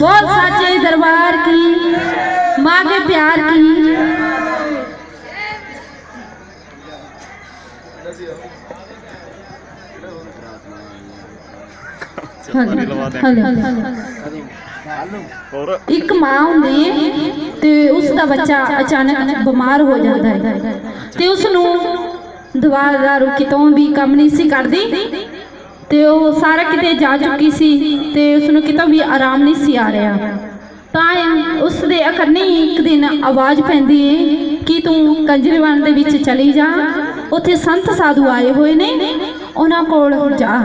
बहुत साचे दरबार की माँ के प्यार की। ਹੋਰ? ਇੱਕ ਮਾਂ ਹੁੰਦੀ ਹੈ ਤੇ ਉਸ ਦਾ ਬੱਚਾ ਅਚਾਨਕ ਬਿਮਾਰ ਹੋ ਜਾਂਦਾ ਹੈ ਤੇ ਉਸ ਨੂੰ ਦਵਾ ਦਾਰੂ ਕਿਤੋਂ ਵੀ ਕੰਮ ਨਹੀਂ ਸੀ ਕਰਦੀ ਤੇ ਉਹ ਸਾਰਾ ਕਿਤੇ ਜਾ ਚੁੱਕੀ ਸੀ ਤੇ ਉਸ ਨੂੰ ਕਿਤੋਂ ਵੀ ਆਰਾਮ ਨਹੀਂ ਸੀ ਆ ਰਿਹਾ। ਤਾਂ ਉਸ ਦੇ ਅਕਰਨੀ ਇੱਕ ਦਿਨ ਆਵਾਜ਼ ਪੈਂਦੀ ਹੈ ਕਿ ਤੂੰ ਕੰਜਰੀਵਾਨ ਦੇ ਵਿੱਚ ਚਲੀ ਜਾ। ਉੱਥੇ ਸੰਤ ਸਾਧੂ ਆਏ ਹੋਏ ਨੇ, ਉਹਨਾਂ ਕੋਲ ਜਾ।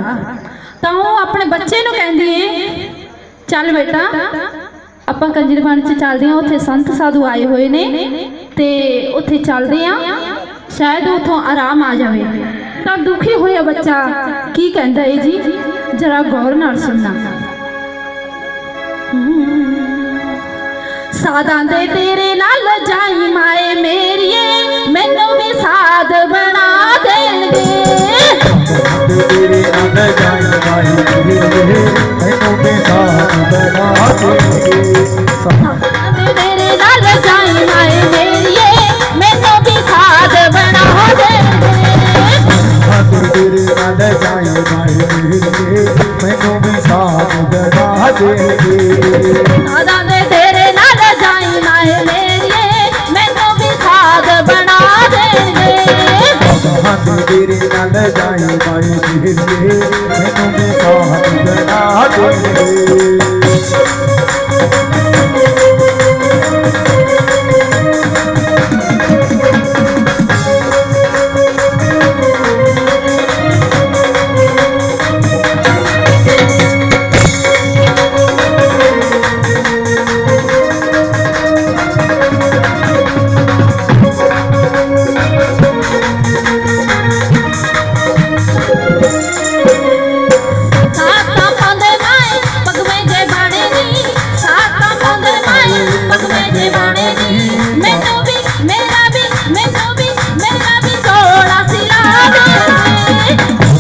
ਤਾਂ ਉਹ ਆਪਣੇ ਬੱਚੇ ਨੂੰ ਕਹਿੰਦੀ ਹੈ ਚੱਲ ਬੇਟਾ, ਆਪਾਂ ਕੰਜਰਵਾਨ ਚ ਚੱਲਦੇ ਹਾਂ ਉੱਥੇ ਸੰਤ ਸਾਧੂ ਆਏ ਹੋਏ ਨੇ ਤੇ ਉੱਥੇ ਚੱਲਦੇ ਹਾਂ ਸ਼ਾਇਦ ਉਥੋਂ ਆਰਾਮ ਆ ਜਾਵੇ। ਤਾਂ ਦੁਖੀ ਹੋਇਆ ਬੱਚਾ ਕੀ ਕਹਿੰਦਾ ਏ ਜੀ? ਜਰਾ ਗੌਰ ਨਾਲ ਸੁਣਨਾ। ਸਾਦਾਂ ਦੇ ਤੇਰੇ ਨਾਲ ਜਾਈ ਮਾਏ ਮੇਰੀਏ तेरे आने जाने वाली धीरे धीरे मैनों में साथ बना देंगे तेरे लाल जाए आए मेरे मैनों भी साथ बना देंगे तेरे आने जाए आए मेरे मैनों भी साथ बना देंगे दादा ने चल जाए भाई फिर